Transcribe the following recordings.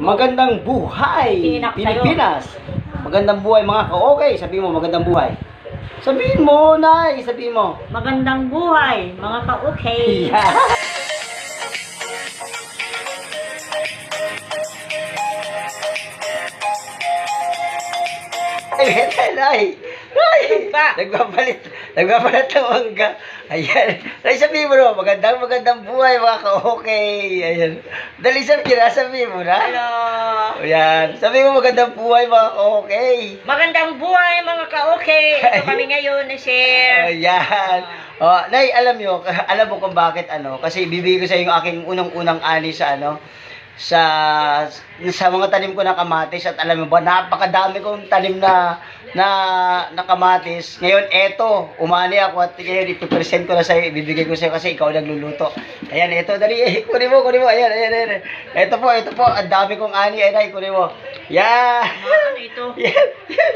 Magandang buhay, sa'yo. Pilipinas. Magandang buhay mga ka-okay. Sabihin mo, magandang buhay. Sabihin mo, Nay. Sabihin mo. Magandang buhay, mga ka-okay. Yeah. Ay, ay, ay. Ay, Ano ba? nagbabalit, nagbabalit ng mangga. Ayan. Ay, sabihin mo naman, magandang, magandang buhay, mga ka-okay. Ayan. Dali sabihin na, sabihin mo na. Hello. Ayan. Sabihin mo, magandang buhay, mga ka-okay. Magandang buhay, mga ka-okay. Ito kami ngayon na share. Ayan. Oh, Nay, alam nyo, alam mo kung bakit ano, kasi bibigay ko sa yung aking unang-unang ani sa ano, sa sa mga tanim ko na kamatis at alam mo ba napakadami kong tanim na na na kamatis ngayon eto umani ako at ngayon ipipresent ko na sa ibibigay ko sa iyo kasi ikaw nagluluto ayan eto dali eh, kunin mo kunin mo ayan ayan ayan eto po eto po ang dami kong ani ayan ay kunin mo yan ano ito? yan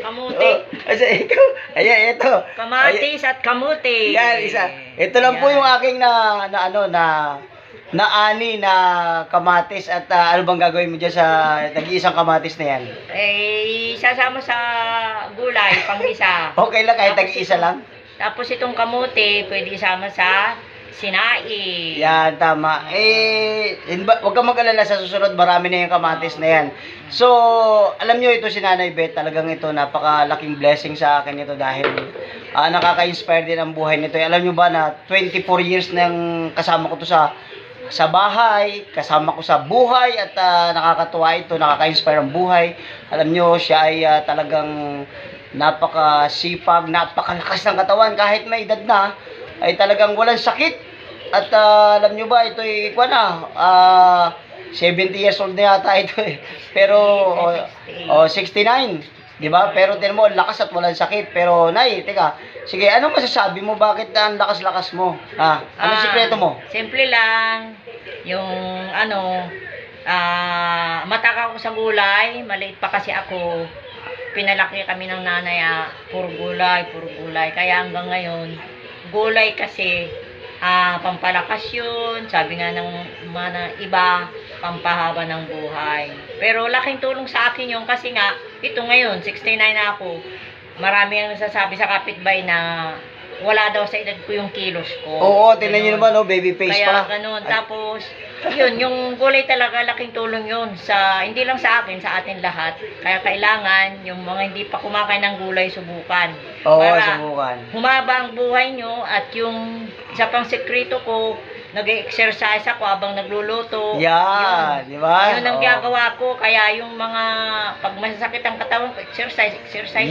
Kamuti. oh, kasi ikaw ayan eto Ayan. Kamatis at kamuti. Yan, isa. Ito lang po Yan. yung aking na, na ano, na, na ani na kamatis at ah, ano bang gagawin mo dyan sa nag-iisang kamatis na yan? Eh, sasama sa gulay, pang isa. Okay lang kahit nag-iisa lang? Tapos itong kamuti, pwede isama sa sinai. Yan, tama. Eh, ba, huwag kang mag-alala sa susunod, marami na yung kamatis na yan. So, alam nyo ito si Nanay Beth, talagang ito, napakalaking blessing sa akin ito dahil ah, nakaka-inspire din ang buhay nito. Eh, Alam nyo ba na 24 years nang kasama ko to sa sa bahay, kasama ko sa buhay at ah, nakakatuwa ito, nakaka-inspire ang buhay. Alam nyo, siya ay ah, talagang napakasipag, napakalakas ng katawan kahit may edad na, ay talagang walang sakit. At ah, alam nyo ba, ito ay, kuha na, ah, 70 years old na yata ito eh. Pero, oh, oh, 69. Di ba? Pero tinan mo, lakas at walang sakit. Pero, Nay, teka, sige, ano masasabi mo? Bakit ang lakas-lakas mo? Ha? Anong Ah, sikreto mo? Simple lang. Yung ano, ah mataka ko sa gulay. Maliit pa kasi ako. Pinalaki kami ng nanay, ah, puro gulay, puro gulay. Kaya hanggang ngayon, gulay kasi, ah, pampalakas yun. Sabi nga ng mga iba, pampahaba ng buhay. Pero laking tulong sa akin yun kasi nga, ito ngayon, 69 na ako. Marami ang nasasabi sa kapitbahay na wala daw sa edad ko yung kilos ko. Oo, tingnan nyo naman, oh, baby face Kaya pa. ganun. Ay, Tapos, yun, yung gulay talaga, laking tulong yun sa, hindi lang sa akin, sa atin lahat. Kaya kailangan, yung mga hindi pa kumakain ng gulay, subukan. Oo, Para subukan. humaba ang buhay nyo at yung isa pang sekreto ko, nag-exercise ako habang nagluluto. Yan, di ba? yun ang Oo. ginagawa ko. Kaya yung mga, pag masasakit ang katawan ko, exercise, exercise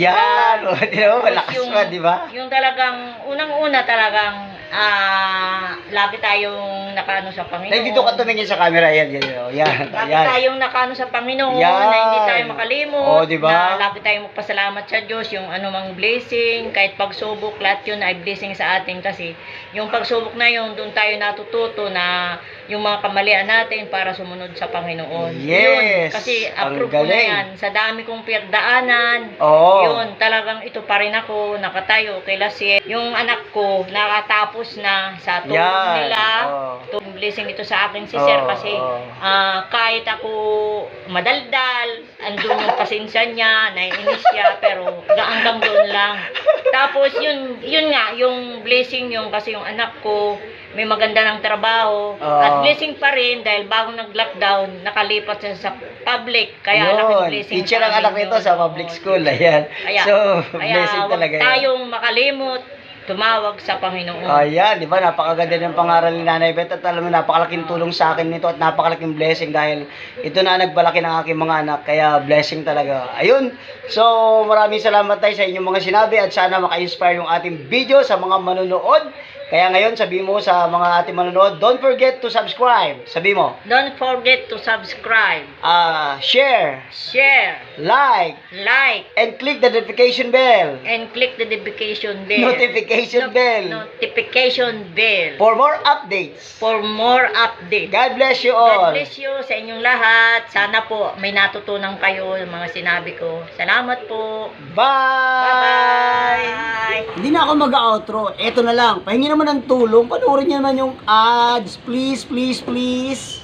oh, di ba? Malakas yung- pa, di ba? Yung talagang, unang-una talagang, ah, lagi tayong nakaano sa Panginoon. Nay, dito ka tumingin sa camera. Yan, yan, yan. oh. Yan, tayong nakaano sa Panginoon, Yan. na hindi tayo makalimot, Oo, di ba? na lagi tayong magpasalamat sa Diyos, yung anumang blessing, kahit pagsubok, lahat yun ay blessing sa atin kasi yung pagsubok na yun, doon tayo natututo na yung mga kamalian natin para sumunod sa Panginoon. Yun, Yes, kasi ang approve ko na yan. Sa dami kong pinagdaanan, Oo. yun, talagang ito pa rin ako, nakatayo kay Lassie. Yung anak ko, nakatapos na sa tulong Yan, nila. oo. Blessing ito sa akin si Oo, Sir kasi oo. ah, kahit ako madaldal, andun yung pasensya niya, naiinis siya, pero hanggang doon lang. Tapos yun, yun nga, yung blessing yung kasi yung anak ko, may maganda ng trabaho. Oo. At blessing pa rin dahil bago nag-lockdown, nakalipat siya sa public. Kaya laking Yun, blessing teacher sa ang amin anak nito yun. sa public Oo. school. Ayan. Kaya, so, kaya blessing huwag talaga yan. tayong makalimot, tumawag sa Panginoon. Ayan, di ba? Napakaganda ng pangaral ni Nanay Beth at alam mo, napakalaking tulong sa akin nito at napakalaking blessing dahil ito na nagbalaki ng aking mga anak. Kaya blessing talaga. Ayun. So, maraming salamat tayo sa inyong mga sinabi at sana maka-inspire yung ating video sa mga manonood. Kaya ngayon, sabi mo sa mga ating manonood, don't forget to subscribe. Sabi mo, Don't forget to subscribe, ah share, share, like, like, and click the notification bell. and click the notification bell. Notification Not- bell. Notification bell. For more updates. For more updates. God bless you all. God bless you sa inyong lahat. Sana po may natutunan kayo ng mga sinabi ko. Salamat po. Bye! Hindi na ako mag-outro. Eto na lang. Pahingi naman ng tulong. Panoorin niyo naman yung ads. Please, please, please.